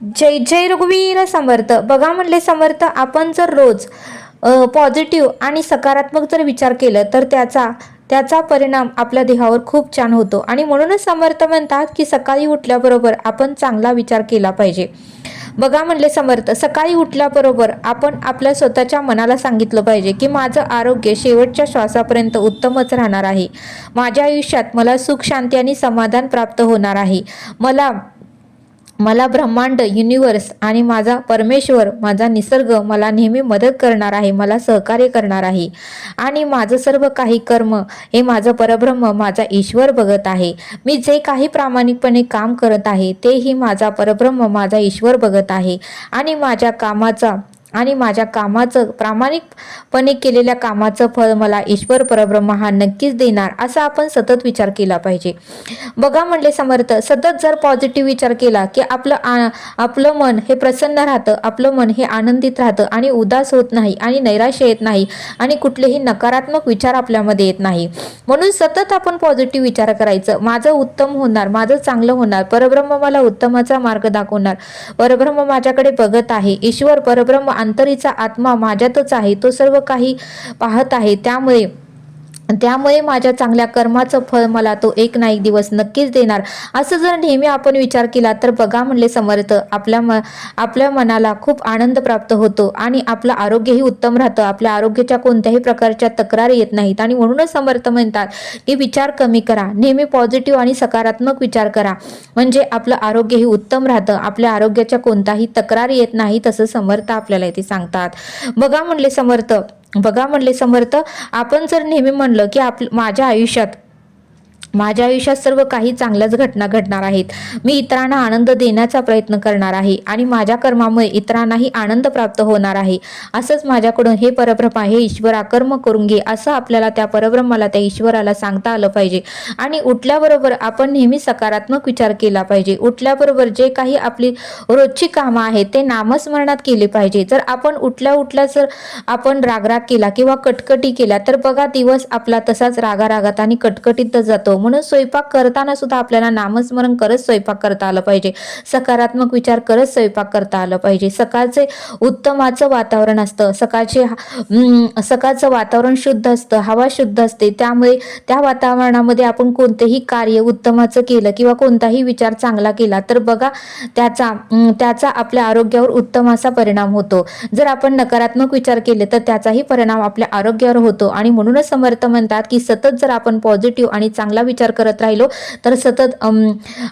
जय जय रघुवीर समर्थ. बघा म्हणले समर्थ आपण जर रोज पॉझिटिव्ह आणि सकारात्मक जर विचार केलं तर त्याचा त्याचा परिणाम आपल्या देहावर खूप छान होतो. आणि म्हणूनच समर्थ म्हणतात की सकाळी उठल्याबरोबर आपण चांगला विचार केला पाहिजे. बघा म्हणले समर्थ सकाळी उठल्याबरोबर आपण आपल्या स्वतःच्या मनाला सांगितलं पाहिजे की माझं आरोग्य शेवटच्या श्वासापर्यंत उत्तमच राहणार आहे. माझ्या आयुष्यात मला सुख शांती आणि समाधान प्राप्त होणार आहे. मला मला ब्रह्मांड युनिवर्स आणि माझा परमेश्वर माझा निसर्ग मला नेहमी मदत करणार आहे मला सहकार्य करणार आहे. आणि माझं सर्व काही कर्म हे माझं परब्रह्म माझा ईश्वर बघत आहे. मी जे काही प्रामाणिकपणे काम करत आहे तेही माझा परब्रह्म माझा ईश्वर बघत आहे. आणि माझ्या कामाचा आणि माझ्या कामाचं प्रामाणिकपणे केलेल्या कामाचं फळ मला ईश्वर परब्रह्म हा नक्कीच देणार असा आपण सतत विचार केला पाहिजे. बघा म्हणले समर्थ सतत जर पॉझिटिव्ह विचार केला की आपलं आ- आपलं मन हे प्रसन्न राहतं आपलं मन हे आनंदित राहतं आणि उदास होत नाही आणि नैराश्य येत नाही आणि कुठलेही नकारात्मक विचार आपल्यामध्ये येत नाही. म्हणून सतत आपण पॉझिटिव्ह विचार करायचं. माझं उत्तम होणार माझं चांगलं होणार परब्रह्म मला उत्तमाचा मार्ग दाखवणार. परब्रह्म माझ्याकडे बघत आहे. ईश्वर परब्रह्म अंतरीचा आत्मा माझ्यातच आहे तो सर्व काही पाहत आहे. त्यामुळे त्यामुळे माझ्या चांगल्या कर्माचं फळ मला तो एक ना एक दिवस नक्कीच देणार. असं जर नेहमी आपण विचार केला तर बघा म्हणले समर्थ आपल्या म आपल्या मनाला खूप आनंद प्राप्त होतो आणि आपलं आरोग्यही उत्तम राहतं. आपल्या आरोग्याच्या कोणत्याही प्रकारच्या तक्रारी येत नाहीत. आणि म्हणूनच समर्थ म्हणतात की विचार कमी करा. नेहमी पॉझिटिव्ह आणि सकारात्मक विचार करा. म्हणजे आपलं आरोग्यही उत्तम राहतं. आपल्या आरोग्याच्या कोणताही तक्रारी येत नाही तसं समर्थ आपल्याला इथे सांगतात. बघा म्हणले समर्थ बघा म्हणले समर्थ आपण जर नेहमी म्हणलं की आप माझ्या आयुष्यात माझ्या आयुष्यात सर्व काही चांगल्याच घटना घडणार आहेत. मी इतरांना आनंद देण्याचा प्रयत्न करणार आहे आणि माझ्या कर्मामुळे इतरांनाही आनंद प्राप्त होणार आहे. असंच माझ्याकडून हे परब्रह्मा हे ईश्वरा कर्म करून घे असं आपल्याला त्या परब्रह्माला त्या ईश्वराला सांगता आलं पाहिजे. आणि उठल्याबरोबर आपण नेहमी सकारात्मक विचार केला पाहिजे. उठल्याबरोबर जे काही आपली रोजची कामं आहेत ते नामस्मरणात केले पाहिजे. जर आपण उठल्या उठल्या जर आपण रागराग केला किंवा कटकटी केल्या तर बघा दिवस आपला तसाच रागारागात आणि कटकटीतच जातो. म्हणून स्वयंपाक करताना सुद्धा आपल्याला नामस्मरण करत स्वयंपाक करता आलं पाहिजे. सकारात्मक विचार करत स्वयंपाक करता आलं पाहिजे. सकाळचे उत्तमाचं वातावरण असतं. सकाळचे सकाळचं वातावरण शुद्ध असतं. हवा शुद्ध असते. त्यामुळे त्या वातावरणामध्ये आपण कोणतेही कार्य उत्तमाचं केलं किंवा कोणताही विचार चांगला केला तर बघा त्याचा त्याचा आपल्या आरोग्यावर उत्तम असा परिणाम होतो. जर आपण नकारात्मक विचार केले तर त्याचाही परिणाम आपल्या आरोग्यावर होतो. आणि म्हणूनच समर्थ म्हणतात की सतत जर आपण पॉझिटिव्ह आणि चांगला विचार विचार करत राहिलो तर सतत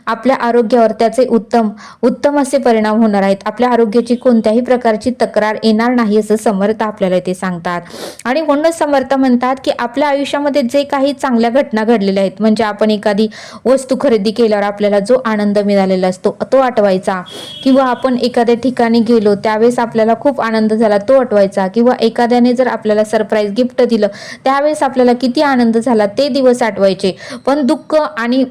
आपल्या आरोग्यावर त्याचे उत्तम उत्तम असे परिणाम होणार आहेत. आपल्या आरोग्याची कोणत्याही प्रकारची तक्रार येणार नाही असं समर्थ आपल्याला ते सांगतात. आणि म्हणूनच समर्थ म्हणतात की आपल्या आयुष्यामध्ये जे काही चांगल्या घटना घडलेल्या आहेत म्हणजे आपण एखादी वस्तू खरेदी केल्यावर आपल्याला जो आनंद मिळालेला असतो तो आठवायचा. किंवा आपण एखाद्या ठिकाणी गेलो त्यावेळेस आपल्याला खूप आनंद झाला तो आठवायचा. किंवा एखाद्याने जर आपल्याला सरप्राईज गिफ्ट दिलं त्यावेळेस आपल्याला किती आनंद झाला ते दिवस आठवायचे. पण पण दुःख आणि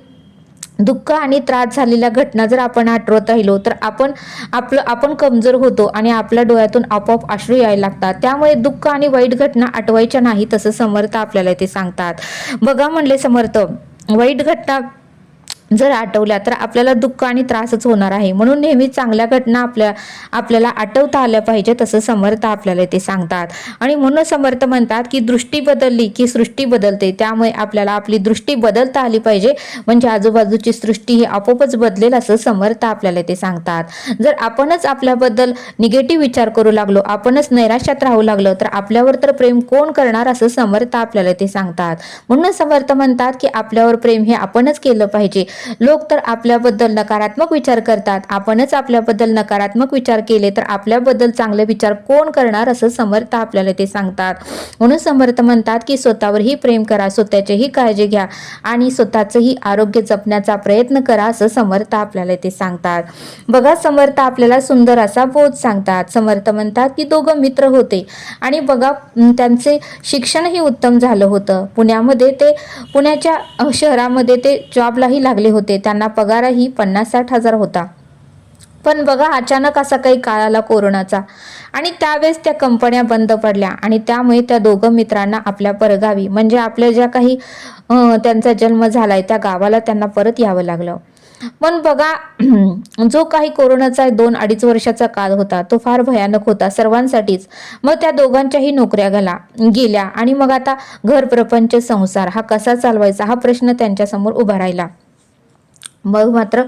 दुःख आणि त्रास झालेल्या घटना जर आपण आठवत राहिलो तर आपण आपलं आपण कमजोर होतो आणि आपल्या डोळ्यातून आपोआप अश्रू यायला लागतात. त्यामुळे दुःख आणि वाईट घटना आठवायच्या नाही तसं समर्थ आपल्याला ते सांगतात. बघा म्हणले समर्थ वाईट घटना जर आठवल्या तर आपल्याला दुःख आणि त्रासच होणार आहे. म्हणून नेहमी चांगल्या घटना आपल्या आपल्याला आठवता आल्या पाहिजे तसं समर्थ आपल्याला ते सांगतात. आणि म्हणून समर्थ म्हणतात की दृष्टी बदलली की सृष्टी बदलते. त्यामुळे आपल्याला आपली दृष्टी बदलता आली पाहिजे. म्हणजे आजूबाजूची सृष्टी ही आपोआपच बदलेल असं समर्थ आपल्याला ते सांगतात. जर आपणच आपल्याबद्दल निगेटिव्ह विचार करू लागलो आपणच नैराश्यात राहू लागलो तर आपल्यावर तर प्रेम कोण करणार असं समर्थ आपल्याला ते सांगतात. म्हणून समर्थ म्हणतात की आपल्यावर प्रेम हे आपणच केलं पाहिजे. लोक तर आपल्याबद्दल नकारात्मक विचार करतात. आपणच आपल्याबद्दल नकारात्मक विचार केले तर आपल्याबद्दल चांगले विचार कोण करणार असं समर्थ आपल्याला ते सांगतात. म्हणून समर्थ म्हणतात की स्वतःवरही प्रेम करा स्वतःचीही काळजी घ्या आणि स्वतःचंही आरोग्य जपण्याचा प्रयत्न करा असं समर्थ आपल्याला ते सांगतात. बघा समर्थ आपल्याला सुंदर असा बोध सांगतात. समर्थ म्हणतात की दोघं मित्र होते आणि बघा त्यांचे शिक्षणही उत्तम झालं होतं. पुण्यामध्ये ते पुण्याच्या शहरामध्ये ते जॉबलाही लागले होते. त्यांना पगारही पन्नास साठ हजार होता. पण बघा अचानक असा काही काळ आला कोरोनाचा. आणि त्यावेळेस त्या कंपन्या बंद पडल्या. आणि त्यामुळे त्या दोघं मित्रांना आपल्या परगावी म्हणजे आपल्या ज्या काही त्यांचा जन्म झालाय त्या गावाला त्यांना परत यावं लागलं. पण बघा जो काही कोरोनाचा दोन अडीच वर्षाचा काळ होता तो फार भयानक होता सर्वांसाठीच. मग त्या दोघांच्याही नोकऱ्या गेला गेल्या. आणि मग आता घर प्रपंच संसार हा कसा चालवायचा हा प्रश्न त्यांच्यासमोर उभा राहिला. मग मात्र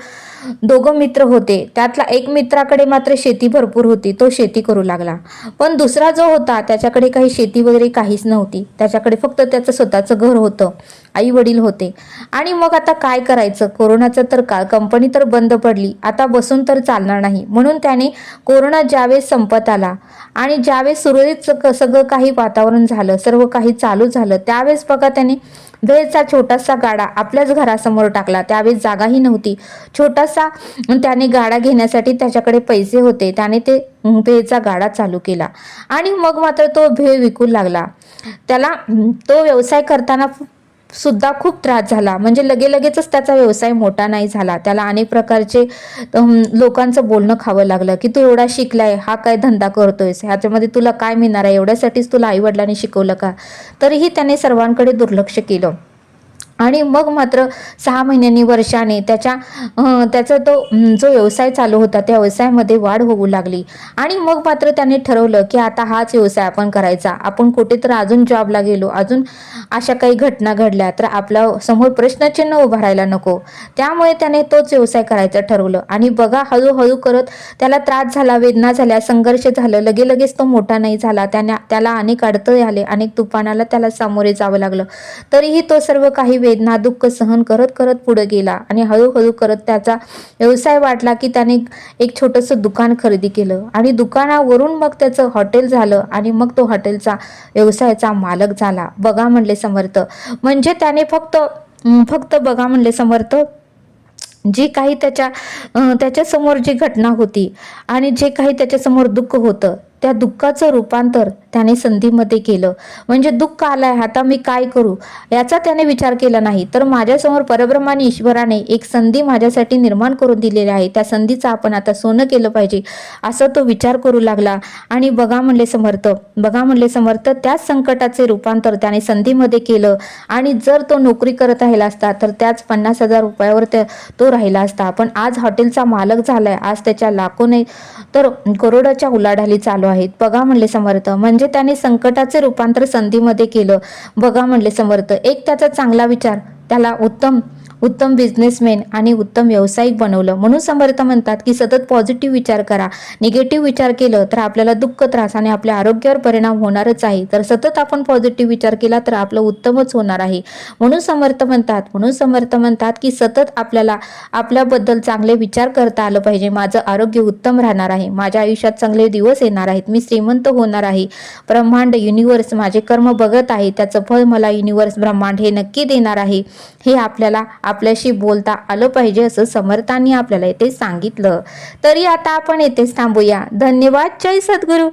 दोघं मित्र होते. त्यातला एक मित्राकडे मात्र शेती भरपूर होती. तो शेती करू लागला. पण दुसरा जो होता त्याच्याकडे काही शेती वगैरे काहीच नव्हती. त्याच्याकडे फक्त त्याचं स्वतःचं घर होतं. आई वडील होते. आणि मग आता काय करायचं? कोरोनाचं तर काळ. कंपनी तर बंद पडली. आता बसून तर चालणार नाही. म्हणून त्याने कोरोना ज्यावेळेस संपत आला आणि ज्यावेळेस सुरळीत सगळं काही वातावरण झालं सर्व काही चालू झालं त्यावेळेस बघा त्याने भेळचा छोटासा गाडा आपल्याच घरासमोर टाकला. त्यावेळेस जागाही नव्हती. छोटासा त्याने गाडा घेण्यासाठी त्याच्याकडे पैसे होते. त्याने ते भेळचा गाडा चालू केला. आणि मग मात्र तो भेळ विकू लागला. त्याला तो व्यवसाय करताना सुद्धा खूप त्रास झाला. म्हणजे लगे लगेचच त्याचा व्यवसाय मोठा नाही झाला. त्याला अनेक प्रकारचे लोकांचं बोलणं खावं लागलं की तू एवढा शिकलाय हा काय धंदा करतोयस? ह्याच्यामध्ये तुला काय मिळणार आहे? एवढ्यासाठीच तुला आईवडिलांनी शिकवलं का? तरीही त्याने सर्वांकडे दुर्लक्ष केलं. आणि मग मात्र सहा महिन्यांनी वर्षाने त्याच्या त्याचा तो जो व्यवसाय चालू होता त्या व्यवसायामध्ये वाढ होऊ लागली. आणि मग मात्र त्याने ठरवलं की आता हाच व्यवसाय आपण करायचा. आपण कुठे तर अजून जॉबला गेलो अजून अशा काही घटना घडल्या तर आपल्यासमोर प्रश्नचिन्ह उभा राहायला नको. त्यामुळे त्याने तोच व्यवसाय करायचा ठरवलं. आणि बघा हळूहळू करत त्याला त्रास झाला वेदना झाल्या संघर्ष झालं लगे लगेच तो मोठा नाही झाला. त्याने त्याला अनेक अडथळे आले अनेक तुफानाला त्याला सामोरे जावं लागलं. तरीही तो सर्व काही वेदना दुःख सहन करत करत पुढे गेला आणि हळूहळू करत त्याचा व्यवसाय वाटला की त्याने एक छोटंसं दुकान खरेदी केलं. आणि दुकानावरून मग त्याचं हॉटेल झालं आणि मग तो हॉटेलचा व्यवसायाचा मालक झाला. बघा म्हणले समर्थ. म्हणजे त्याने फक्त फक्त बघा म्हणले समर्थ जी काही त्याच्या त्याच्यासमोर जी घटना होती आणि जे काही त्याच्यासमोर दुःख होतं त्या दुःखाचं रूपांतर त्याने संधीमध्ये केलं. म्हणजे दुःख आलंय आता मी काय करू? याचा त्याने विचार केला नाही. तर माझ्यासमोर परब्रह्माने ईश्वराने एक संधी माझ्यासाठी निर्माण करून दिलेली आहे. त्या संधीचं आपण आता सोनं केलं पाहिजे असं तो विचार करू लागला. आणि बघा म्हणले समर्थ बघा म्हणले समर्थ त्याच संकटाचे रूपांतर त्याने संधीमध्ये केलं. आणि जर तो नोकरी करत राहिला असता तर त्याच पन्नास हजार रुपयावर त्या तो राहिला असता. पण आज हॉटेलचा मालक झालाय. आज त्याच्या लाखोने तर करोडाच्या उलाढाली चालू आहे. आहेत. बघा म्हणले समर्थ. म्हणजे त्याने संकटाचे रूपांतर संधीमध्ये केलं. बघा म्हणले समर्थ. एक त्याचा चांगला विचार. त्याला उत्तम उत्तम बिझनेसमॅन आणि उत्तम व्यावसायिक बनवलं. म्हणून समर्थ म्हणतात की सतत पॉझिटिव्ह विचार करा. निगेटिव्ह विचार केलं तर आपल्याला दुःख त्रास आणि आपल्या आरोग्यावर परिणाम होणारच आहे. तर सतत आपण पॉझिटिव्ह विचार केला तर आपलं उत्तमच होणार आहे. म्हणून समर्थ म्हणतात म्हणून समर्थ म्हणतात की सतत आपल्याला आपल्याबद्दल चांगले विचार करता आलं पाहिजे. माझं आरोग्य उत्तम राहणार आहे. माझ्या आयुष्यात चांगले दिवस येणार आहेत. मी श्रीमंत होणार आहे. ब्रह्मांड युनिवर्स माझे कर्म बघत आहे. त्याचं फळ मला युनिवर्स ब्रह्मांड हे नक्की देणार आहे. हे आपल्याला आपल्याशी बोलता आलं पाहिजे असं समर्थांनी आपल्याला येथे सांगितलं. तरी आता आपण येथेच थांबूया. धन्यवाद. जय सद्गुरू.